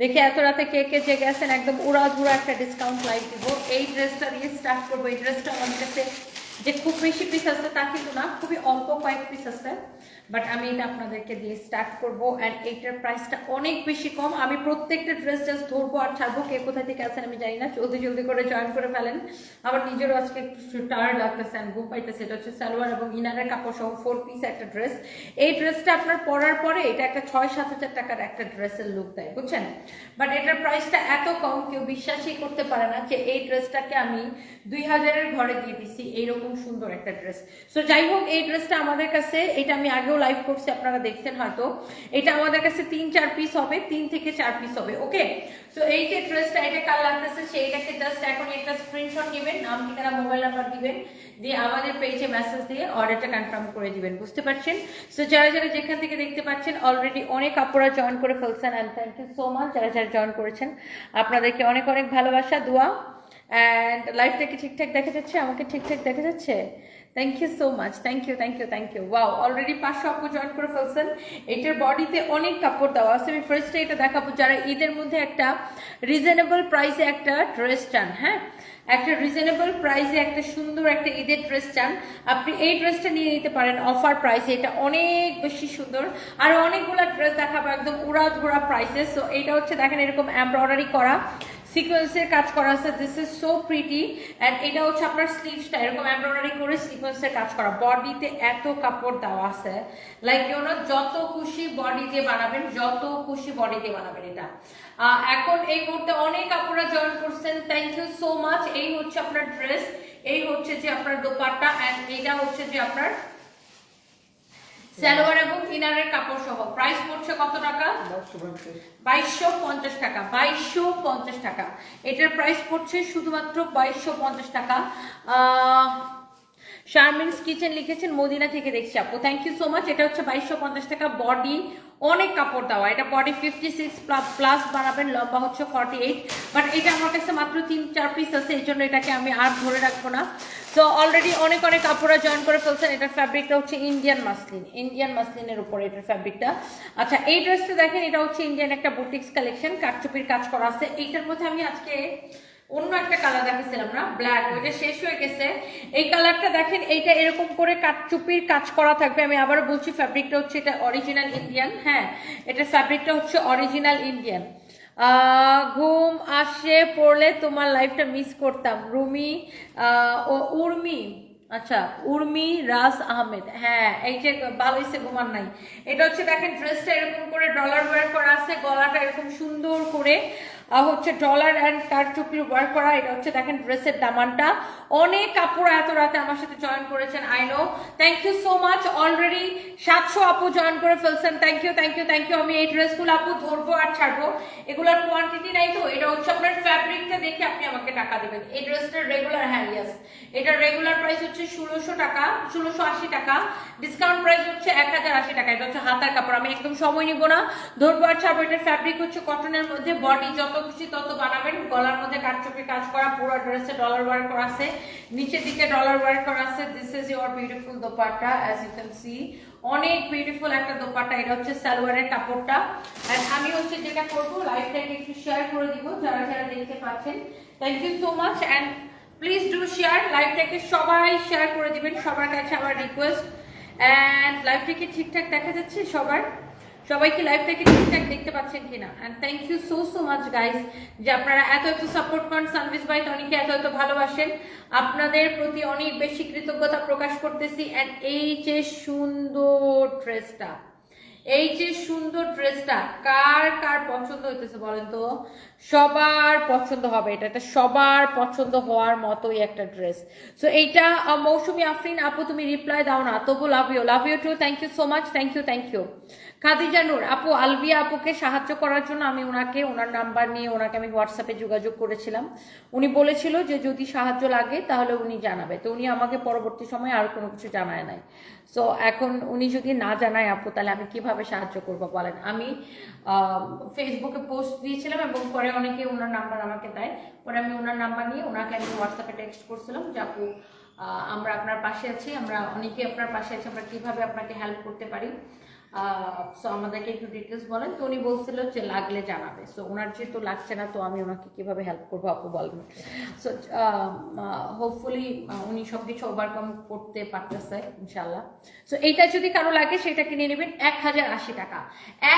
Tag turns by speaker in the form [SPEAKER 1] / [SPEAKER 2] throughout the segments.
[SPEAKER 1] দেখে এত রাতে কে কে যে গেছেন একদম উড়া ধুরা একটা ডিসকাউন্ট লাইভ দিব এই ড্রেসটা দিয়ে স্টার্ট করব। এই ড্রেসটা আমাদের কাছে যে খুব বেশি পিস আছে, তা কিন্তু না, খুবই অল্প কয়েক পিস আছে। বাট আমি এটা আপনাদেরকে দিয়ে স্টার্ট করব অ্যান্ড এইটার প্রাইসটা অনেক বেশি কম। আমি প্রত্যেকটা ড্রেস জাস্ট ধরবো আর ছাড়বো। কে কোথা থেকে আছেন আমি জানি না। জলদি জলদি করে জয়েন করে ফেলেন। আমার নিজেরও আজকে একটু টায়ার লাগতেছে অ্যান্ড ঘুম পাইতেছে। এটা হচ্ছে সালোয়ার এবং ইনারের কাপড় সহ ফোর পিস একটা ড্রেস এই ড্রেসটা আপনার পরার পরে এটা একটা ছয়, সাত হাজার টাকার একটা ড্রেসের লুক দেয়, বুঝছেন? বাট এটার প্রাইসটা এত কম, কেউ বিশ্বাসই করতে পারে না যে এই ড্রেসটাকে আমি দুই হাজারের ঘরে দিয়ে দিছি। এইরকম সুন্দর একটা ড্রেস সো যাই হোক, এই ড্রেসটা আমাদের কাছে, এটা আমি আগেও লাইভ করছি, আপনারা দেখছেন হয়তো। এটা আমাদের কাছে তিন, চার পিস হবে, তিন থেকে চার পিস হবে ওকে সো এই যে ড্রেসটা এটা কাল লাগতেছে? সেইটাকে জাস্ট এখন একটা স্ক্রিনশট নেবেন, নাম, ঠিকানা মোবাইল নাম্বার দিবেন, দিয়ে আমাদের পেজে মেসেজ দিয়ে অর্ডারটা কনফার্ম করে দিবেন, বুঝতে পারছেন? সো যারা যারা যেখান থেকে দেখতে পাচ্ছেন অলরেডি অনেক আপুরা জয়েন করে ফেলছেন and thank you so much যারা যারা জয়েন করেছেন, আপনাদেরকে অনেক অনেক ভালোবাসা, দোয়া অ্যান্ড লাইফটাকে ঠিকঠাক দেখা যাচ্ছে? আমাকে ঠিকঠাক দেখা যাচ্ছে? Thank you so much thank you thank you thank you wow already পাঁচশো আপু জয়েন করে ফেলছেন। এটার বডিতে অনেক কাপড় দেওয়া আছে। আমি ফার্স্টে এটা দেখাবো। যারা ঈদের মধ্যে একটা রিজনেবল প্রাইসে একটা ড্রেস চান হ্যাঁ? একটা রিজনেবল প্রাইসে একটা সুন্দর একটা ঈদের ড্রেস চান, আপনি এই ড্রেসটা নিয়ে নিতে পারেন অফার প্রাইসে এটা অনেক বেশি সুন্দর। আর অনেকগুলো ড্রেস দেখাবো। একদম উড়া ধুরা প্রাইসে সো এটা হচ্ছে, দেখেন এরকম এমব্রয়ডারি করা। সিকোয়েন্সের কাজ করা আছে this is so pretty and এটা হচ্ছে আপনার স্লিভসটা এরকম এমব্রয়ডারি করে সিকোয়েন্সের কাজ করা। বডিতে এত কাপড় দেওয়া আছে। লাইক ইউ নো যত খুশি বডি দিয়ে বানাবেন, যত খুশি বডি দিয়ে বানাবেন এটা। এখন এই মুহূর্তে অনেক কাপড়রা জয়েন করছেন থ্যাংক ইউ সো মাচ এই হচ্ছে আপনার ড্রেস এই হচ্ছে যে আপনার দোপাট্টা অ্যান্ড এটা হচ্ছে যে আপনার সালোয়ার এবং কিনারের কাপড় সহ। প্রাইস পড়ছে কত টাকা? বাইশশো পঞ্চাশ টাকা, বাইশশো পঞ্চাশ টাকা। এটার প্রাইস পড়ছে শুধুমাত্র বাইশশো পঞ্চাশ টাকা। শারমিনস কিচেন লিখেছেন, মদিনা থেকে দেখছি আপু। থ্যাংক ইউ সো মাচ এটা হচ্ছে বাইশশো পঞ্চাশ টাকা বডি অনেক কাপড় দেওয়া। এটা বডি ফিফটি সিক্স প্লাস বানাবেন, লম্বা হচ্ছে ফর্টি এইট বাট এটা আমার কাছে মাত্র তিন, চার পিস আছে, এই জন্য এটাকে আমি আর ধরে রাখব না। তো অলরেডি অনেক অনেক কাপড়রা জয়েন করে ফেলছেন। এটার ফ্যাব্রিকটা হচ্ছে ইন্ডিয়ান মাসলিন ইন্ডিয়ান মাসলিনের উপরে এটার ফ্যাব্রিকটা আচ্ছা এই ড্রেসটা দেখেন, এটা হচ্ছে ইন্ডিয়ান একটা বুটিক্স কালেকশন কাঠচুপির কাজ করা আছে। এইটার মধ্যে আমি আজকে অন্য একটা কালার দেখাচ্ছিলাম না? ব্ল্যাক ওইটা শেষ হয়ে গেছে। এই কালারটা দেখেন, এইটা এরকম করে কাঠচুপির কাজ করা থাকবে। আমি আবার বলছি ফ্যাব্রিকটা হচ্ছে এটা অরিজিনাল ইন্ডিয়ান হ্যাঁ? এটা ফ্যাব্রিকটা হচ্ছে অরিজিনাল ইন্ডিয়ান ঘুম আসে, পড়লে তোমার লাইফটা মিস করতাম। রুমি ও উর্মি আচ্ছা উর্মি রাজ আহমেদ হ্যাঁ এই যে হয়েছে ঘুমান নাই। এটা হচ্ছে, দেখেন ড্রেসটা এরকম করে ডলার ওয়ার করা আছে, গলাটা এরকম সুন্দর করে হচ্ছে ডলার অ্যান্ড কারচুপির ওয়ার্ক করা, এটা হচ্ছে দেখেন ড্রেসের দামানটা। অনেক কাপড় এত রাতে আমার সাথে জয়েন করেছেন I know thank you so much already সাতশো আপু জয়েন করে ফেলছেন। Thank you thank you thank you আমি এই ড্রেসগুলো আপু ধরবো আর ছাড়বো। এগুলোর কোয়ান্টিটি নাই তো, এটা হচ্ছে আপনার ফ্যাব্রিকটা দেখে আপনি আমাকে টাকা দেবেন। এই ড্রেসটার রেগুলার হ্যাঁ ইয়াস এটার রেগুলার প্রাইস হচ্ছে ষোলোশো টাকা, ষোলোশো আশি টাকা। ডিসকাউন্ট প্রাইস হচ্ছে এক হাজার আশি টাকা। এটা হচ্ছে হাতার কাপড়। আমি একদম সময় নিব না। ধরবো আর ছাড়বো। এটার ফ্যাব্রিক হচ্ছে কটনের মধ্যে বডি যত খুশি তত বানাবেন। গলার মধ্যে কাঠচুপির কাজ করা, পুরো ড্রেসে ডলার ওয়ার্ক করা আছে। নিচের দিকে ডলার ওয়ার্ক করা আছে। This is your beautiful dupatta as you can see অনেক বিউটিফুল একটা দোপাট্টা। এটা হচ্ছে সালোয়ারের কাপড়টা। আর আমি হচ্ছে যেটা করব লাইভটাকে একটু শেয়ার করে দিব, যারা যারা দেখতে পাচ্ছেন। Thank you so much and please do share লাইভটাকে সবাই শেয়ার করে দিবেন। সবার কাছে আমার রিকোয়েস্ট অ্যান্ড লাইভটাকে ঠিকঠাক দেখা যাচ্ছে সবার? সবাই কি লাইভটাকে ঠিকঠাক দেখতে পাচ্ছেন কিনা? And thank you so so much guys যে আপনারা এত এত সাপোর্ট করেন সানভিস ভাই, টনিকে এত এত ভালোবাসেন। আপনাদের প্রতি অনেক বেশি কৃতজ্ঞতা প্রকাশ করতেছি। অ্যান্ড এই যে সুন্দর ড্রেসটা, এই যে সুন্দর ড্রেসটা, কার কার পছন্দ হইতেছে বলেন তো? সবার পছন্দ হবে এটা। এটা সবার পছন্দ হওয়ার মতোই একটা ড্রেস। সো এইটা মৌসুমী আফরিন, আপু, তুমি রিপ্লাই দাও না। তবু love you love you too thank you so much thank you thank you Khadija Noor, আপু, আলবিয়া আপুকে সাহায্য করার জন্য আমি ওনাকে, ওনার নাম্বার নিয়ে ওনাকে আমি হোয়াটসঅ্যাপে যোগাযোগ করেছিলাম। উনি বলেছিল যে যদি সাহায্য লাগে তাহলে উনি জানাবে। তো উনি আমাকে পরবর্তী সময়ে আর কোনো কিছু জানায় নাই। সো এখন উনি যদি না জানায় আপু, তাহলে আমি কীভাবে সাহায্য করব বলেন? আমি ফেসবুকে পোস্ট দিয়েছিলাম এবং পরে অনেকে ওনার নাম্বার আমাকে দেয়। পরে আমি ওনার নাম্বার নিয়ে ওনাকে আমি হোয়াটসঅ্যাপে টেক্সট করছিলাম যে, আপু আমরা আপনার পাশে আছি, আমরা অনেকেই আপনার পাশে আছি, আমরা কীভাবে আপনাকে হেল্প করতে পারি? সো আমাদেরকে একটু ডিটেলস বলেন। তো উনি বলছিল যে লাগলে জানাবে। সো ওনার যেহেতু লাগছে না, তো আমি ওনাকে কীভাবে হেল্প করব আপু বলবেন সো হোপফুলি উনি সব কিছু ওভারকাম করতে পারতেছে ইনশাল্লাহ সো এইটা যদি কারও লাগে, সেটা কিনে নেবেন। এক হাজার আশি টাকা।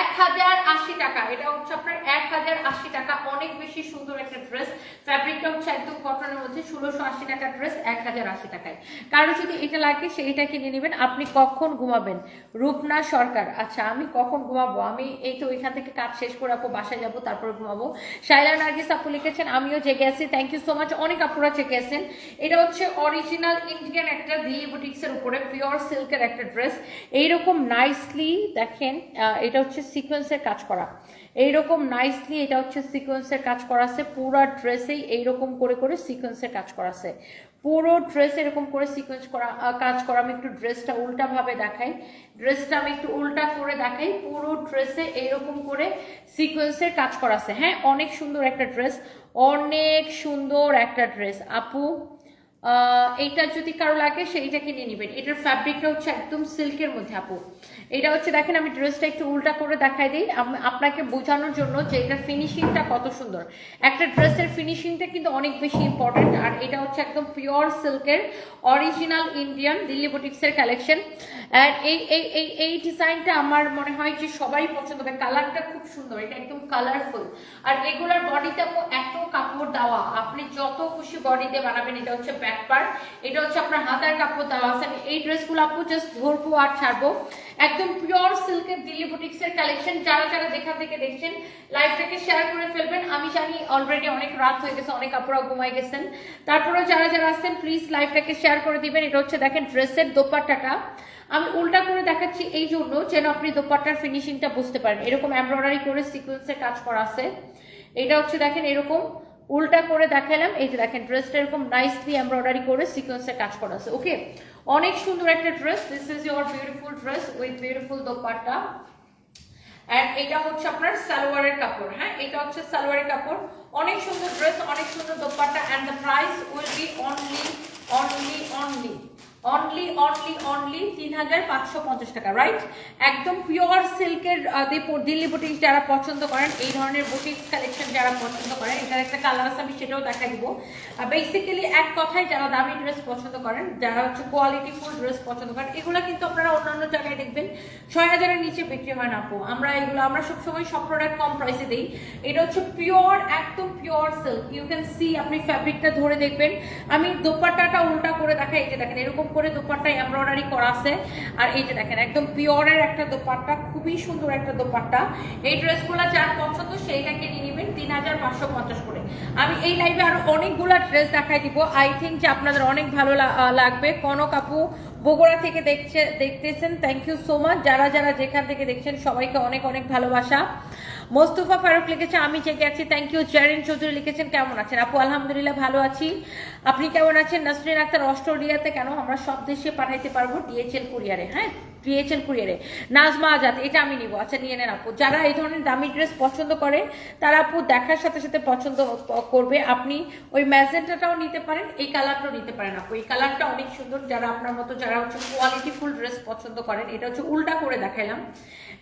[SPEAKER 1] এক হাজার আশি টাকা। এটা হচ্ছে আপনার এক হাজার আশি টাকা। অনেক বেশি সুন্দর একটা ড্রেস ফ্যাব্রিকটা হচ্ছে একদম কটনের মধ্যে। ষোলোশো আশি টাকা ড্রেস এক হাজার আশি টাকায়। কারও যদি এটা লাগে সে এটা কিনে নেবেন। আপনি কখন ঘুমাবেন? রূপনা সরকার। আচ্ছা আমি কখন ঘুমাবো? আমি এই তো ওইখান থেকে কাজ শেষ করে আপু বাসায় যাব, তারপরে ঘুমাবো। শাইলা নার্গিস আপু লিখেছেন, আমিও জেগে আছি থ্যাংক ইউ সো মাচ অনেক আপুরা জেগে আছেন। এটা হচ্ছে অরিজিনাল ইন্ডিয়ান একটা দিল্লি বুটিক্সের উপরে পিওর সিল্কের একটা ড্রেস এইরকম নাইসলি দেখেন এটা হচ্ছে সিকোয়েন্সের কাজ করা। এইরকম নাইসলি এটা হচ্ছে সিকোয়েন্সের কাজ করা আছে পুরো ড্রেসেই এইরকম করে করে সিকোয়েন্সের কাজ করা আছে পুরো ড্রেস এরকম করে সিকোয়েন্স করা কাজ করা। আমি একটু ড্রেসটা উল্টাভাবে দেখাই। ড্রেসটা আমি একটু উল্টা করে দেখাই। পুরো ড্রেসে এরকম করে সিকোয়েন্সের কাজ করা আছে। হ্যাঁ অনেক সুন্দর একটা ড্রেস অনেক সুন্দর একটা ড্রেস আপু? এইটা যদি কারও লাগে সেইটা কিনে নেবেন। এটার ফ্যাব্রিকটা হচ্ছে একদম সিল্কের মধ্যে, আপু। এটা হচ্ছে, দেখেন, আমি ড্রেসটা একটু উল্টা করে দেখাই দিই। আপনাকে বোঝানোর জন্য যে এটার ফিনিশিংটা কত সুন্দর। একটা ড্রেসের ফিনিশিংটা কিন্তু অনেক বেশি ইম্পর্টেন্ট আর এটা হচ্ছে একদম পিওর সিল্কের অরিজিনাল ইন্ডিয়ান দিল্লি বুটিক্সের কালেকশন আর এই এই এই এই ডিজাইনটা আমার মনে হয় যে সবাই পছন্দ হবে। কালারটা খুব সুন্দর, এটা একদম কালারফুল আর এগুলার বডিতে এত কাপড় দেওয়া। আপনি যত খুশি বডি দিয়ে বানাবেন, এটা হচ্ছে ব্যাক পার্ট এটা হচ্ছে আপনার হাতার কাপড় দেওয়া আছে। এই ড্রেসগুলো আপু জাস্ট ধরবো আর ছাড়বো। একদম পিওর সিল্কের দিল্লি বুটিক্সের কালেকশন যারা যারা যেখান থেকে দেখছেন লাইভটাকে শেয়ার করে ফেলবেন। আমি জানি অলরেডি অনেক রাত হয়ে গেছে, অনেক আপুরা ঘুমাই গেছেন। তারপরেও যারা যারা আসছেন প্লিজ লাইভটাকে শেয়ার করে দিবেন। এটা হচ্ছে দেখেন ড্রেসের দোপাট্টাটা। আমি উল্টা করে দেখাচ্ছি এই জন্য যেন আপনি দোপাট্টার ফিনিশিংটা বুঝতে পারেন। এরকম এমব্রয়ডারি করে সিকোয়েন্সের কাজ করা আছে। এটা হচ্ছে দেখেন এরকম। উল্টা করে দেখালাম। এই যে দেখেন ড্রেসটা এরকম নাইসলি এমব্রয়ডারি করে সিকোয়েন্সে কাজ করা আছে ওকে অনেক সুন্দর একটা dress this is your beautiful dress with beautiful dupatta. And এটা হচ্ছে আপনার সালোয়ারের কাপড় হ্যাঁ? এটা হচ্ছে সালোয়ারের কাপড়। অনেক সুন্দর ড্রেস অনেক সুন্দর dupatta. And the price will be only only only only only only তিন হাজার পাঁচশো পঞ্চাশ টাকা রাইট একদম পিওর সিল্কের দিল্লি বুটিক্স যারা পছন্দ করেন, এই ধরনের বুটিক্স কালেকশন যারা পছন্দ করেন, এটার একটা কালার আছে, আমি সেটাও দেখা দিব। বেসিক্যালি এক কথায় যারা দামি ড্রেস পছন্দ করেন, যারা হচ্ছে কোয়ালিটি ফুল ড্রেস পছন্দ করেন, এগুলো কিন্তু আপনারা অন্যান্য জায়গায় দেখবেন ছয় হাজারের নিচে বিক্রি হয় না আমরা এগুলো, আমরা সবসময় সব প্রোডাক্ট কম প্রাইসে দিই। এটা হচ্ছে পিওর একদম pure silk you can see আপনি ফ্যাব্রিকটা ধরে দেখবেন। আমি দোপাট্টাটা উল্টা করে দেখাই এটা দেখেন, এরকম করে দোপাট্টা এমব্রয়ডারি করা আছে। আর এই যে দেখেন, একদম পিওরের একটা দোপাট্টা, খুবই সুন্দর একটা দোপাট্টা। এই ড্রেসগুলো যার পছন্দ সেইটাকে নিয়ে নেবেন তিন হাজার পাঁচশো পঞ্চাশ করে। আমি এই লাইভে আরও অনেকগুলো ড্রেস দেখাই দিব। আই থিঙ্ক যে আপনাদের অনেক ভালো লাগবে। কনক আপু বগুড়া থেকে দেখছে দেখতেছেন। থ্যাংক ইউ সো মাচ যারা যারা যেখান থেকে দেখছেন সবাইকে অনেক অনেক ভালোবাসা। মোস্তফা ফারুক লিখেছে, আমি জেগে আছি থ্যাংক ইউ জেরিন চৌধুরী লিখেছেন, কেমন আছেন? আপু, আলহামদুলিল্লাহ ভালো আছি। আপনি কেমন আছেন? নাসরিন আক্তার, অস্ট্রেলিয়াতে কেন আমরা সব দেশে পাঠাইতে পারব? ডিএচএল কুরিয়ারে হ্যাঁ? ডিএচএল কুরিয়ারে নাজমা আজাদ, এটা আমি নিব। আচ্ছা নিয়ে নেন আপু। যারা এই ধরনের দামি ড্রেস পছন্দ করে, তারা আপু দেখার সাথে সাথে পছন্দ করবে। আপনি ওই ম্যাজেন্টাটাও নিতে পারেন, এই কালারটাও নিতে পারেন আপু। এই কালারটা অনেক সুন্দর, যারা আপনার মতো, যারা হচ্ছে কোয়ালিটিফুল ড্রেস পছন্দ করেন, এটা হচ্ছে উল্টা করে দেখাইলাম।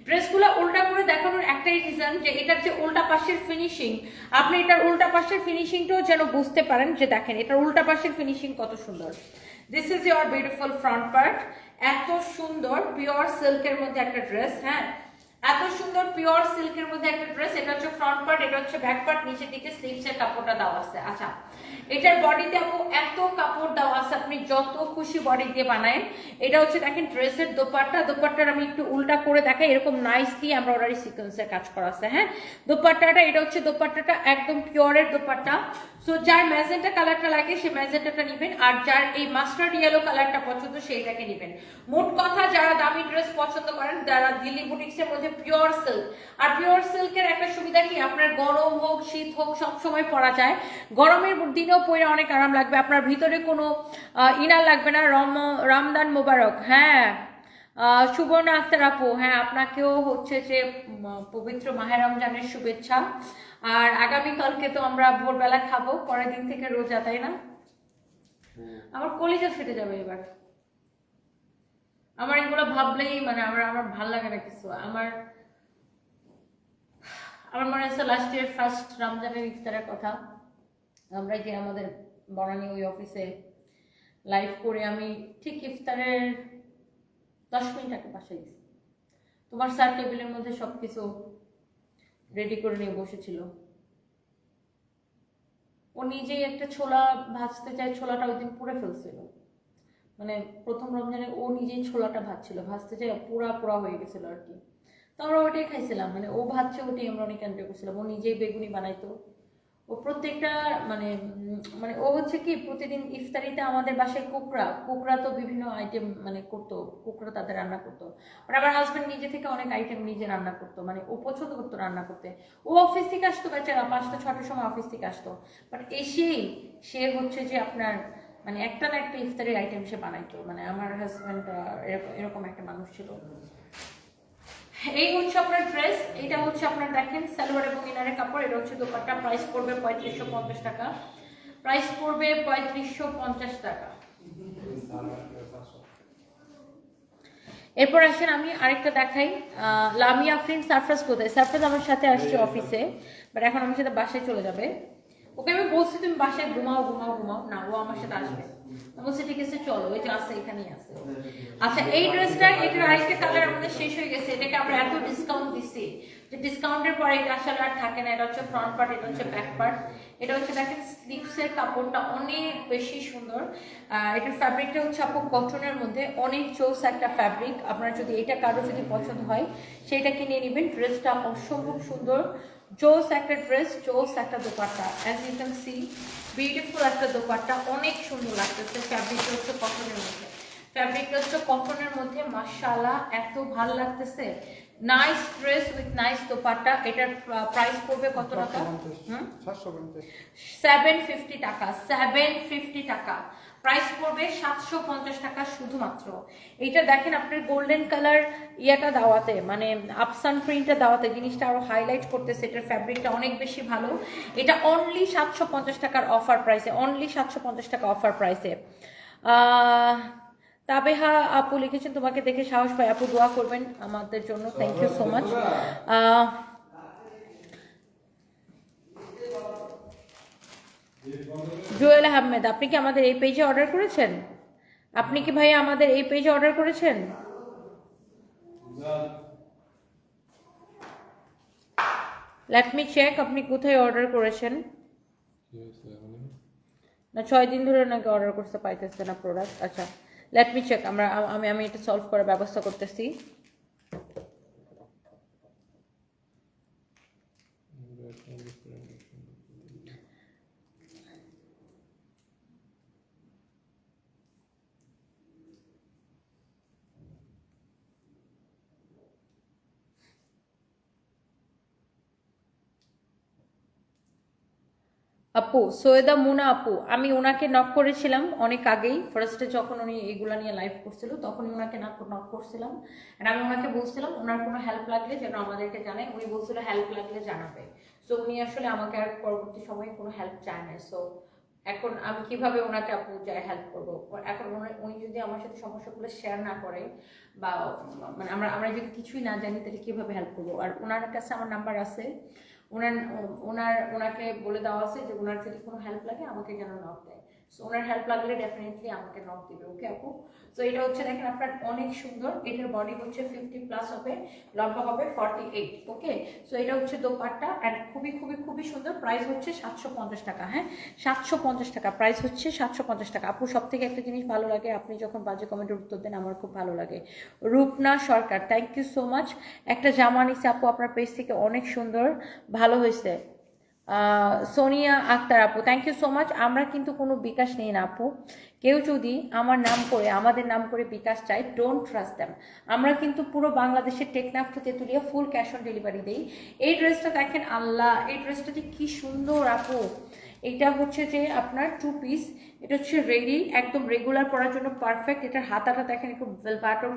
[SPEAKER 1] ড্রেসগুলো উল্টা করে দেখানোর একটাই রিজন যে এটার যে উল্টা পাশের ফিনিশিং আপনি এটার উল্টা পাশের ফিনিশিংটাও যেন বুঝতে পারেন যে দেখেন এটার উল্টা পাশের ফিনিশিং কত সুন্দর। This is your beautiful front part এত সুন্দর পিওর সিল্কের মধ্যে একটা ড্রেস হ্যাঁ? এত সুন্দর পিওর সিল্কের মধ্যে একটা ড্রেস এটা হচ্ছে ফ্রন্ট পার্ট এটা হচ্ছে ব্যাক পার্ট নিচের দিকে স্লিভসের কাপড়টা দেওয়া আছে। আচ্ছা এটার বডিতে আপু এত কাপড় দেওয়া আছে, আপনি যত খুশি বডি দিয়ে বানায় এটা হচ্ছে দেখেন ড্রেসের দোপাট্টা। দোপাট্টার আমি একটু উল্টা করে দেখাই, এরকম নাইসলি আমরা অর্ডারি সিকোয়েন্সের কাজ করা আছে হ্যাঁ? দোপাট্টাটা, এটা হচ্ছে দোপাট্টাটা, একদম পিওরের দোপাট্টা। সো যার ম্যাজেন্টা কালারটা লাগে, সে ম্যাজেন্টাটা নেবেন। আর যার এই মাস্টার্ড ইয়েলো কালারটা পছন্দ, সেইটাকে নেবেন। মোট কথা, যারা দামি ড্রেস পছন্দ করেন যারা দিল্লি বুটিক্সের মধ্যে পিওর সিল্ক আর পিওর সিল্কের একটা সুবিধা কি? আপনার গরম হোক, শীত হোক সব সময় পরা যায়। গরমের দিনেও পরে অনেক আরাম লাগবে। আপনার ভিতরে কোনো ইনার লাগবে না। রম রমদান মোবারক হ্যাঁ। সুবর্ণা আক্তার আপু হ্যাঁ আপনাকেও হচ্ছে যে পবিত্র মাহের রমজানের শুভেচ্ছা। আর আগামীকালকে তো আমরা ভোরবেলা খাব পরের দিন থেকে রোজা তাই না? আমার কলিজা ফেটে যাবে এবার। আমার এগুলো ভাবলেই মানে আমার আমার ভালো লাগে না কিছু। আমার আমার মনে হচ্ছে লাস্ট ইয়ার ফার্স্ট রমজানের ইফতারের কথা। আমরা যে আমাদের বনানী ওই অফিসে লাইভ করে আমি ঠিক ইফতারের দশ মিনিট আগে বাসায় গেছি। তোমার স্যার টেবিলের মধ্যে সব কিছু রেডি করে নিয়ে বসেছিল। ও নিজেই একটা ছোলা ভাজতে চায়, ছোলাটা ওই দিন পুড়ে ফেলছিল। মানে প্রথম রমজানে ও নিজেই ছোলাটা ভাজছিল, ভাজতে চাই পুরা পুরা হয়ে গেছিল আর কি। তো আমরা ওটাই খাইছিলাম মানে ও ভাজছে ওটাই আমরা অনেক এনজয় করছিলাম। ও নিজেই বেগুনি বানাইতো। ও প্রত্যেকটা মানে মানে ও হচ্ছে কি প্রতিদিন ইফতারিতে আমাদের বাসায় কুকরা। কুকরা তো বিভিন্ন আইটেম মানে করতো, কুকরা তাদের রান্না করতো। বাট আমার হাজব্যান্ড নিজে থেকে অনেক আইটেম নিজে রান্না করতো মানে ও পছন্দ করতো রান্না করতে। ও অফিস থেকে আসতো বেচারা, পাঁচটা ছটার সময় অফিস থেকে আসতো। বাট এসেই সে হচ্ছে যে আপনার মানে একটা না একটা ইফতারের আইটেম সে বানাইতো। মানে আমার হাজব্যান্ড এরকম একটা মানুষ ছিল। এই হচ্ছে আপনার ড্রেস এটা হচ্ছে আপনার দেখেন, সালোয়ার এবং ইনারের কাপড়, এটা হচ্ছে দোপাট্টা প্রাইস পড়বে পঁয়ত্রিশশো পঞ্চাশ টাকা। প্রাইস পড়বে পঁয়ত্রিশশো পঞ্চাশ টাকা। এরপর আসেন আমি আরেকটা দেখাই। লামিয়া ফ্রেন্ড সারফরাজ কোথায়? সারফরাজ আমার সাথে আসছে অফিসে বাট এখন আমার সাথে বাসায় চলে যাবে। ওকে আমি বলছি তুমি বাসায় ঘুমাও ঘুমাও ঘুমাও। না, ও আমার সাথে আসবে। ঠিক আছে চলো ওই যে আছে এখানেই আছে। আচ্ছা এই ড্রেসটা এটার আরেকটা কালার আমাদের শেষ হয়ে গেছে। এটাকে আমরা এত ডিসকাউন্ট দিচ্ছি যে ডিসকাউন্টের পরে এটা আসলে আর থাকে না। এটা হচ্ছে ফ্রন্ট পার্ট এটা হচ্ছে ব্যাক পার্ট এটা হচ্ছে দেখেন স্লিভসের কাপড়টা অনেক বেশি সুন্দর। এটার ফ্যাব্রিকটা হচ্ছে আপু কটনের মধ্যে। অনেক চৌস একটা ফ্যাব্রিক আপনার যদি এটা কারও যদি পছন্দ হয় সেইটা কিনে নেবেন। ড্রেসটা অসম্ভব সুন্দর। জোস একটা ড্রেস জোস একটা dupatta. As you can see beautiful একটা দোপাট্টা অনেক সুন্দর লাগতেছে ফ্যাব্রিকটা হচ্ছে কটনের মধ্যে। ফ্যাব্রিকটা হচ্ছে কটনের মধ্যে মাশাআল্লাহ এত ভালো লাগতেছে। Nice dress with nice dupatta এটার প্রাইস পড়বে কত টাকা? সেভেন ফিফটি টাকা সেভেন ফিফটি টাকা। প্রাইস পড়বে সাতশো পঞ্চাশ টাকা শুধুমাত্র। এইটা দেখেন আপনার গোল্ডেন কালার ইয়েটা দেওয়াতে মানে আপসান প্রিন্টটা দেওয়াতে, জিনিসটা আরও হাইলাইট করতেছে, এটার ফ্যাব্রিকটা অনেক বেশি ভালো। এটা অনলি সাতশো পঞ্চাশ টাকার অফার প্রাইসে অনলি সাতশো পঞ্চাশ টাকা অফার প্রাইসে তবে তাবেহা আপু লিখেছেন, তোমাকে দেখে সাহস পাই। আপু দোয়া করবেন আমাদের জন্য। Thank you so much Jewel Ahmed, আপনি কি আমাদের এই পেজে অর্ডার করেছেন? আপনি কি ভাই আমাদের এই পেজে অর্ডার করেছেন? লেট মি চেক আপনি কোথায় অর্ডার করেছেন। না, ছয় দিন ধরে নাকি অর্ডার করতে পাইতেছে না প্রোডাক্ট আচ্ছা লেট মি চেক আমরা, আমি আমি এটা সলভ করার ব্যবস্থা করতেছি। আপু, সৈয়দা মুনা আপু, আমি ওনাকে নক করেছিলাম অনেক আগেই। ফার্স্টে যখন উনি এগুলা নিয়ে লাইভ করছিল, তখনই ওনাকে নক নক করছিলাম। আর আমি ওনাকে বলছিলাম, ওনার কোনো হেল্প লাগলে যেন আমাদেরকে জানায়। উনি বলছিল হেল্প লাগলে জানাবে। সো উনি আসলে আমাকে আর পরবর্তী সময়ে কোনো হেল্প চায় না সো এখন আমি কীভাবে ওনাকে আপু যাই হেল্প করব? এখন উনি যদি আমার সাথে সমস্যাগুলো শেয়ার না করে বা মানে আমরা আমরা যদি কিছুই না জানি, তাহলে কীভাবে হেল্প করব? আর ওনার কাছে আমার নাম্বার আছে। ওনার ওনার, ওনাকে বলে দেওয়া আছে যে ওনার যদি কোনো হেল্প লাগে আমাকে যেন নক দেয়। সো ওনার হেল্প লাগলে ডেফিনেটলি আমাকে নক দিবে ওকে আপু? সো এটা হচ্ছে দেখেন আপনার অনেক সুন্দর, এটার বডি হচ্ছে ফিফটি প্লাস হবে, লম্বা হবে ফর্টি এইট ওকে সো এটা হচ্ছে দোপাট্টা অ্যান্ড খুবই খুবই খুবই সুন্দর প্রাইস হচ্ছে সাতশো পঞ্চাশ টাকা হ্যাঁ? সাতশো পঞ্চাশ টাকা প্রাইস হচ্ছে সাতশো পঞ্চাশ টাকা। আপু সব থেকে একটা জিনিস ভালো লাগে, আপনি যখন বাজে কমেন্টের উত্তর দেন, আমার খুব ভালো লাগে। Rupna Sarkar thank you so much একটা জামা নিচ্ছে আপু, আপনার পেজ থেকে অনেক সুন্দর, ভালো হয়েছে। সোনিয়া আক্তার আপু থ্যাংক ইউ সো মাচ আমরা কিন্তু কোনো বিকাশ নেই না আপু। কেউ যদি আমার নাম করে, আমাদের নাম করে বিকাশ চায় ডোন্ট ট্রাস্ট দ্যাম আমরা কিন্তু পুরো বাংলাদেশের টেকনাফ থেকে তুলিয়ে ফুল ক্যাশ অন ডেলিভারি দিই। এই ড্রেসটা দেখেন আল্লাহ, এই ড্রেসটা যে কী সুন্দর আপু। এটা হচ্ছে যে আপনার টু পিস এটা হচ্ছে রেডি, একদম রেগুলার পরার জন্য পারফেক্ট এটার হাতাটা দেখেন, খুব ভেলভাটম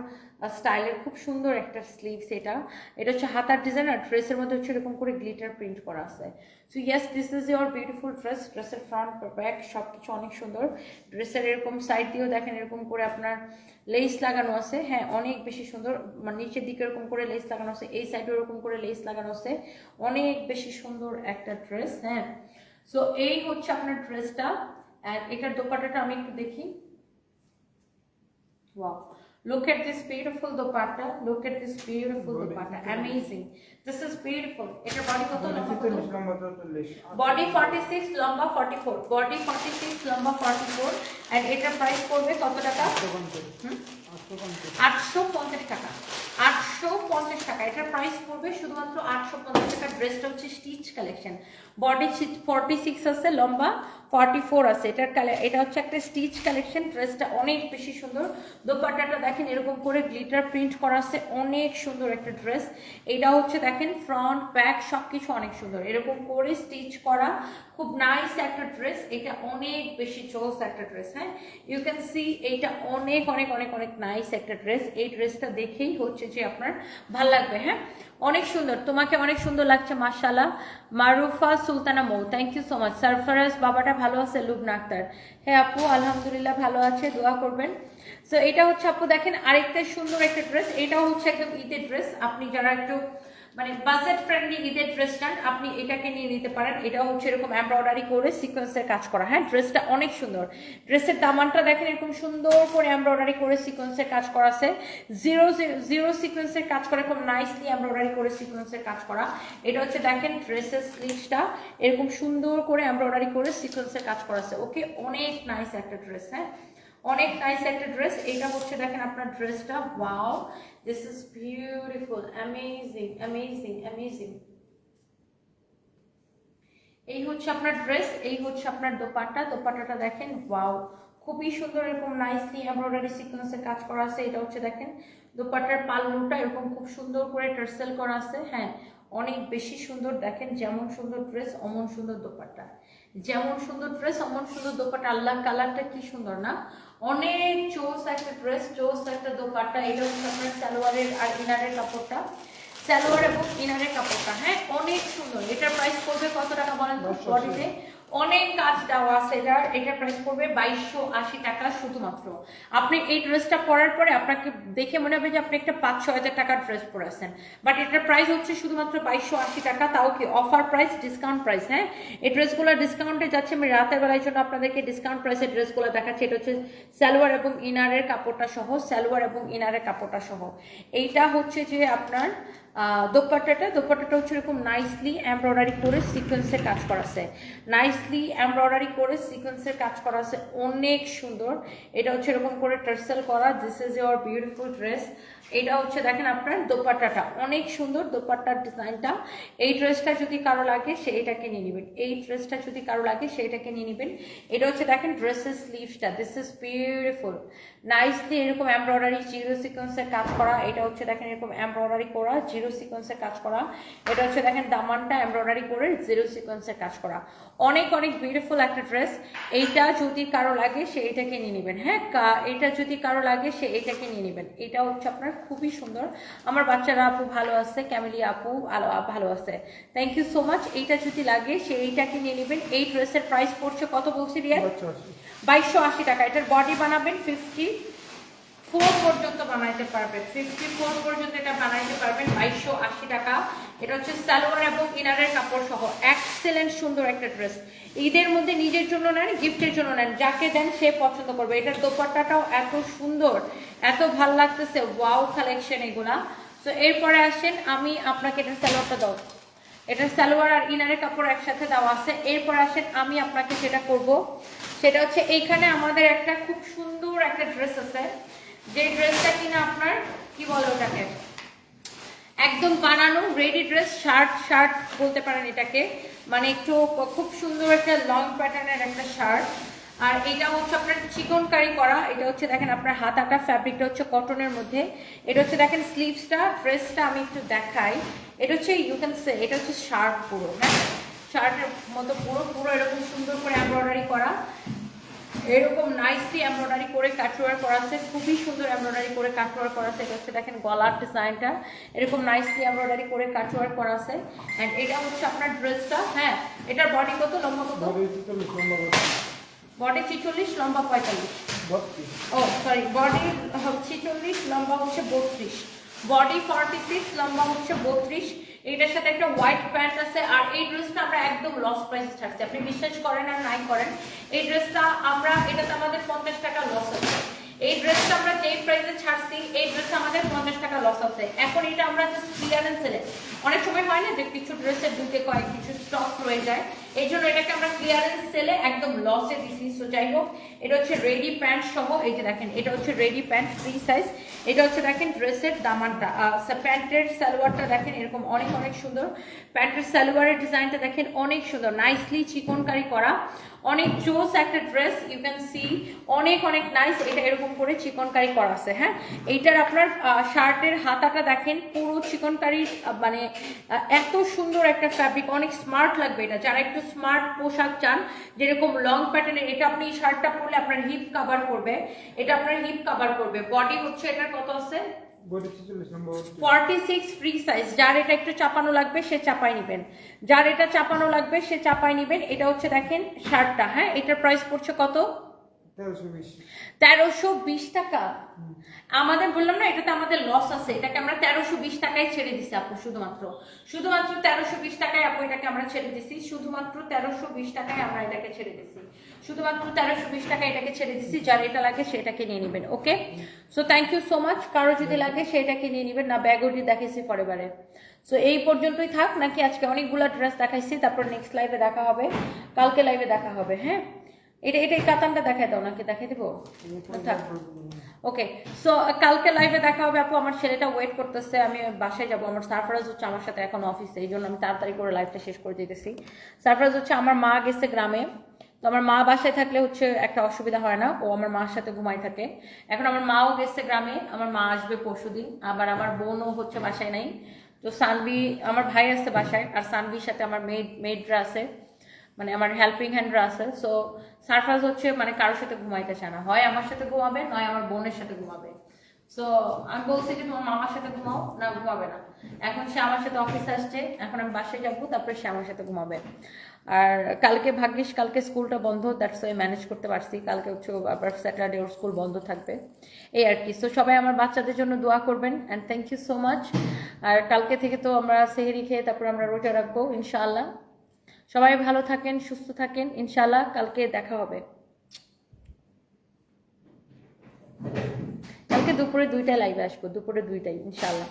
[SPEAKER 1] স্টাইলের খুব সুন্দর একটা স্লিভস এটা এটা হচ্ছে হাতার ডিজাইন আর ড্রেসের মধ্যে হচ্ছে এরকম করে গ্লিটার প্রিন্ট করা আছে। So yes this is your beautiful dress ড্রেসের ফ্রন্ট ব্যাক সব কিছু অনেক সুন্দর। ড্রেসের এরকম সাইড দিয়েও দেখেন, এরকম করে আপনার লেস লাগানো আছে। হ্যাঁ অনেক বেশি সুন্দর। মানে নিচের দিকে এরকম করে লেস লাগানো আছে, এই সাইডে এরকম করে লেস লাগানো আছে। অনেক বেশি সুন্দর একটা ড্রেস হ্যাঁ। সো এই হচ্ছে আপনার ড্রেসটা আর এটার দোপাট্টাটা আমি একটু দেখি wow Look at this beautiful dupatta. Look at this beautiful dupatta. Amazing. This is beautiful. এটার বডি কত লম্বা বডি 46 লম্বা 44 বডি 46 লম্বা 44 এন্ড এটার প্রাইস পড়বে কত টাকা? আটশো পঞ্চাশ। টাকা। আটশো পঞ্চাশ টাকা। এটার প্রাইস পড়বে শুধুমাত্র আটশো পঞ্চাশ টাকা। ড্রেসটা হচ্ছে stitch collection body forty six আছে লম্বা ফর্টি ফোর আছে। এটার এটা হচ্ছে একটা স্টিচ কালেকশন ড্রেসটা অনেক বেশি সুন্দর। দোপাট্টাটা দেখেন এরকম করে গ্লিটার প্রিন্ট করা আছে। অনেক সুন্দর একটা ড্রেস এটা হচ্ছে দেখেন ফ্রন্ট ব্যাক সব কিছু অনেক সুন্দর। এরকম করে স্টিচ করা খুব নাইস একটা ড্রেস এটা অনেক বেশি চোস একটা ড্রেস হ্যাঁ? ইউ ক্যান সি এইটা অনেক অনেক অনেক অনেক নাইস একটা ড্রেস এই ড্রেসটা দেখেই হচ্ছে যে আপনার ভালো লাগবে হ্যাঁ? অনেক সুন্দর। তোমাকে অনেক সুন্দর লাগছে মাশাল্লাহ Marufa Sultana Mou thank you so much Sarfaraz বাবাটা ভালো আছে, লুবনা আক্তার। হ্যাঁ আপু, আলহামদুলিল্লাহ ভালো আছে, দোয়া করবেন। সো এটা হচ্ছে আপু, দেখেন, আরেকটা সুন্দর একটা ড্রেস এটাও হচ্ছে একদম ঈদের ড্রেস আপনি যারা একটু মানে বাজেট ফ্রেন্ডলি ঈদের ড্রেস চান আপনি এটাকে নিয়ে নিতে পারেন। এটা হচ্ছে এরকম এমব্রয়ডারি করে সিকোয়েন্সের কাজ করা। হ্যাঁ ড্রেসটা অনেক সুন্দর। ড্রেসের দামানটা দেখেন এরকম সুন্দর করে এমব্রয়ডারি করে সিকোয়েন্সের কাজ করা আছে। জিরো জিরো সিকোয়েন্সের কাজ করা খুব নাইসলি এমব্রয়ডারি করে সিকোয়েন্সের কাজ করা। এটা হচ্ছে দেখেন ড্রেসের স্লিভসটা এরকম সুন্দর করে এমব্রয়ডারি করে সিকোয়েন্সের কাজ করা আছে। ওকে, অনেক নাইস একটা ড্রেস হ্যাঁ? অনেক নাইস একটা ড্রেস এটা হচ্ছে দেখেন আপনার ড্রেসটা wow this is beautiful amazing amazing amazing এই হচ্ছে আপনার ড্রেস এই হচ্ছে আপনার দোপাট্টা। দোপাট্টাটা দেখেন ওয়াও খুবই সুন্দর এরকম নাইসলি এমব্রয়ডারি সিকোয়েন্সের কাজ করা আছে। এটা হচ্ছে দেখেন, দোপাট্টার পাল্লুটা এরকম খুব সুন্দর করে টার্সেল করা আছে। হ্যাঁ অনেক বেশি সুন্দর দেখেন যেমন সুন্দর ড্রেস অমন সুন্দর দোপাট্টা। যেমন সুন্দর ড্রেস অমন সুন্দর দোপাট্টা। আল্লাহ কালারটা কি সুন্দর না? অনেক চোস একটা ড্রেস চোস একটা দোপাট্টা। এটা হচ্ছে আপনার সালোয়ারের আর ইনারের কাপড়টা। সালোয়ার এবং ইনারের কাপড়টা হ্যাঁ? অনেক সুন্দর। এটার প্রাইস পড়বে কত টাকা বলেন বডিতে? অনেক কাজ দেওয়া আছে এটার এটার প্রাইস পড়বে বাইশশো আশি টাকা শুধুমাত্র। আপনি এই ড্রেসটা পরার পরে আপনাকে দেখে মনে হবে যে আপনি একটা পাঁচ ছ হাজার টাকার ড্রেস পরেছেন। বাট এটার প্রাইস হচ্ছে শুধুমাত্র বাইশশো আশি টাকা, তাও কি অফার প্রাইস ডিসকাউন্ট প্রাইস হ্যাঁ? এই ড্রেসগুলো ডিসকাউন্টে যাচ্ছে, আমি রাতের বেলার জন্য আপনাদেরকে ডিসকাউন্ট প্রাইসের ড্রেসগুলো দেখাচ্ছি। এটা হচ্ছে সালোয়ার এবং ইনারের কাপড়টা সহ, সালোয়ার এবং ইনারের কাপড়টা সহ। এইটা হচ্ছে যে আপনার দোপাট্টাটা দোপাট্টাটা হচ্ছে এরকম নাইসলি এমব্রয়ডারি করে সিকোয়েন্সের কাজ করা আছে। নাইসলি এমব্রয়ডারি করে সিকোয়েন্সের কাজ করা আছে, অনেক সুন্দর। এটা হচ্ছে এরকম করে টার্সেল করা this is your beautiful dress এটা হচ্ছে দেখেন আপনার দোপাট্টাটা। অনেক সুন্দর দোপাট্টার ডিজাইনটা। এই ড্রেসটা যদি কারও লাগে সে এটাকে নিয়ে নেবেন। এই ড্রেসটা যদি কারও লাগে সে এটাকে নিয়ে নেবেন। এটা হচ্ছে দেখেন ড্রেসের স্লিভসটা দিস ইজ বিউটিফুল নাইসলি এরকম এমব্রয়ডারি জিরো সিকোয়েন্সের কাজ করা। এটা হচ্ছে দেখেন এরকম এমব্রয়ডারি করা জিরো সিকোয়েন্সের কাজ করা। এটা হচ্ছে দেখেন দামানটা এমব্রয়ডারি করে জিরো সিকোয়েন্সের কাজ করা। অনেক অনেক বিউটিফুল একটা ড্রেস এইটা যদি কারও লাগে সে এটাকে নিয়ে নেবেন। হ্যাঁ এটা যদি কারও লাগে সে এটাকে নিয়ে নেবেন। এটা হচ্ছে আপনার খুবই সুন্দর। আমার বাচ্চারা আপু ভালো আছে ক্যামিলি আপু ভালো ভালো আছে। থ্যাংক ইউ সো মাচ এইটা যদি লাগে সে এইটাকে নিয়ে নেবেন। এই ড্রেসের প্রাইস পড়ছে কত বলছি রিয়া বাইশশো আশি টাকা। এটার বডি বানাবেন ফিফটি ফোর পর্যন্ত বানাইতে পারবেন। ফিফটি ফোর পর্যন্ত এটা বানাইতে পারবেন, বাইশশো আশি টাকা। এটা হচ্ছে সালোয়ার এবং ইনারের কাপড় সহ। এক্সেলেন্ট সুন্দর একটা ড্রেস ঈদের মধ্যে নিজের জন্য নেন গিফটের জন্য নেন, যাকে দেন সে পছন্দ করবে। এটার দোপাট্টাটাও এত সুন্দর, এত ভালো লাগতেছে। ওয়াও কালেকশন এগুলা। তো এরপরে আসেন, আমি আপনাকে এটার সালোয়ারটা দাও। এটার সালোয়ার আর ইনারের কাপড় একসাথে দেওয়া আছে। এরপর আসেন, আমি আপনাকে সেটা করব, সেটা হচ্ছে এইখানে আমাদের একটা খুব সুন্দর একটা ড্রেস আছে। যে ড্রেসটা কিনা আপনার, কি বলে ওটাকে? একদম বানানো রেডি ড্রেস শার্ট শার্ট বলতে পারেন এটাকে। মানে একটু খুব সুন্দর একটা লং প্যাটার্নের একটা শার্ট আর এটা হচ্ছে আপনার চিকন কারি করা। এটা হচ্ছে দেখেন আপনার হাত আটা ফ্যাব্রিকটা হচ্ছে কটনের মধ্যে। এটা হচ্ছে দেখেন স্লিভসটা ড্রেসটা আমি একটু দেখাই। এটা হচ্ছে ইউ ক্যান সে এটা হচ্ছে শার্ট পুরো হ্যাঁ? শার্টের মতো পুরো পুরো এরকম সুন্দর করে এমব্রয়ডারি করা। এরকম নাইসলি এমব্রয়ডারি করে কাটওয়ার করা খুবই সুন্দর এমব্রয়ডারি করে কাটওয়ার করা এটা হচ্ছে দেখেন গলার ডিজাইনটা এরকম নাইসলি এমব্রয়ডারি করে কাটওয়ার করা আছে এন্ড এটা হচ্ছে আপনার ড্রেসটা হ্যাঁ এটার বডি কত লম্বা কত? বডি ছিচল্লিশ লম্বা পঁয়তাল্লিশ। ও সরি বডি ছিচল্লিশ লম্বা হচ্ছে বত্রিশ। বডি ফর্টি সিক্স লম্বা হচ্ছে বত্রিশ। এটার সাথে একটা হোয়াইট প্যান্ট আছে, আর এই ড্রেসটা আমরা একদম লস প্রাইসে ছাড়ছি। আপনি বিশ্বাস করেন আর নাই করেন, এই ড্রেসটা আমরা, এটাতে আমাদের পঞ্চাশ টাকা লস আছে এই ড্রেসটা আমরা যেই প্রাইসে ছাড়ছি, এই ড্রেসটা আমাদের পঞ্চাশ টাকা লস আছে। এখন এটা আমরা জাস্ট ক্লিয়ারেন্স সেলে অনেক সময় হয় না যে কিছু ড্রেসের দুইতে কয়েক কিছু স্টক রয়ে যায়। এই জন্য এটাকে আমরা ক্লিয়ারেন্স সেলে একদম লসে দিছি। সো যাই হোক, এটা হচ্ছে রেডি প্যান্ট সহ, এই যে দেখেন, এটা হচ্ছে রেডি প্যান্ট ফ্রি সাইজ এটা হচ্ছে দেখেন ড্রেসের দামানটা প্যান্টের সালোয়ারটা দেখেন, এরকম অনেক অনেক সুন্দর। প্যান্টের সালোয়ারের ডিজাইনটা দেখেন অনেক সুন্দর। নাইসলি চিকনকারি করা। অনেক জোস একটা ড্রেস ইউ ক্যান সি অনেক অনেক নাইস এটা এরকম করে চিকনকারি করা আছে হ্যাঁ? এইটার আপনার শার্টের হাতাটা দেখেন, পুরো চিকনকারি মানে এত সুন্দর একটা ফ্যাব্রিক অনেক স্মার্ট লাগবে এটা। যারা একটু স্মার্ট পোশাক চান, যেরকম লং প্যাটার্নের এটা আপনি শার্টটা পরলে আপনার হিপ কভার করবে, এটা আপনার হিপ কভার করবে। বডি হচ্ছে এটার কত আছে? ফর্টি সিক্স ফ্রি সাইজ যার এটা একটু চাপানো লাগবে, সে চাপাই নেবেন। যার এটা চাপানো লাগবে, সে চাপাই নেবেন। এটা হচ্ছে দেখেন শার্টটা হ্যাঁ এটার প্রাইস পড়ছে কত? তেরোশো বিশ। টাকা? আমাদের বললাম না, এটাতে আমাদের লস আছে। এটাকে আমরা তেরোশো বিশ টাকায় ছেড়ে দিছি আপু, শুধুমাত্র। শুধুমাত্র তেরোশো বিশ টাকায় আপু এটাকে আমরা ছেড়ে দিছি। শুধুমাত্র তেরোশো বিশ টাকায় আমরা এটাকে ছেড়ে দিছি। শুধুমাত্র তেরোশো বিশ টাকায় এটাকে ছেড়ে দিছি। যার এটা লাগে সেটাকে নিয়ে নেবেন, okay? So thank you so much কারও যদি লাগে সেটাকে নিয়ে নেবেন। না ব্যাগওটি দেখাইছি পরেবারে সো এই পর্যন্তই থাক। নাকি আজকে অনেকগুলো ড্রেস দেখাইছি। তারপর নেক্সট লাইভে দেখা হবে। কালকে লাইভে দেখা হবে হ্যাঁ? এটা এটা এই কাতানটা দেখাই দাও নাকি, দেখাই দেবো? ওকে সো কালকে লাইভে দেখা হবে আপু, আমার ছেলেটা ওয়েট করতেছে, আমি বাসায় যাব, আমার সারফরাজ হচ্ছে আমার সাথে এখন অফিসে এই জন্য আমি তাড়াতাড়ি করে লাইভটা শেষ করে দিতেছি। সারফরাজ হচ্ছে আমার মা গেছে গ্রামে, তো আমার মা বাসায় থাকলে হচ্ছে একটা অসুবিধা হয় না, ও আমার মার সাথে ঘুমাই থাকে। এখন আমার মাও গেছে গ্রামে, আমার মা আসবে পরশুদিন, আবার আমার বোনও হচ্ছে বাসায় নাই। তো সানভি, আমার ভাই আছে বাসায়, আর সানভির সাথে আমার মেড মেডরা আছে। মানে আমার হেল্পিং হ্যান্ডরা আছে। সো সারফাজ হচ্ছে মানে কারোর সাথে ঘুমাইতে চায় না। হয় আমার সাথে ঘুমাবে, নয় আমার বোনের সাথে ঘুমাবে। সো আমি বলছি যে তোমার মামার সাথে ঘুমাও, না ঘুমাবে না। এখন সে আমার সাথে অফিস আসছে, এখন আমি বাসায় যাব, তারপরে সে আমার সাথে ঘুমাবে। আর কালকে ভাগ্যিস, কালকে স্কুলটা বন্ধ দ্যাটস ওয়াই ম্যানেজ করতে পারছি। কালকে হচ্ছে আবার স্যাটারডে ওর স্কুল বন্ধ থাকবে। এই আর কি। সো সবাই আমার বাচ্চাদের জন্য দোয়া করবেন and thank you so much আর কালকে থেকে তো আমরা সেহেরি খেয়ে, তারপর আমরা রোজা রাখব, ইনশাআল্লাহ। সবাই ভালো থাকেন, সুস্থ থাকেন। ইনশাল্লাহ কালকে দেখা হবে। কালকে দুপুরে দুইটায় লাইভে আসব, দুপুরে দুইটাই ইনশাআল্লাহ।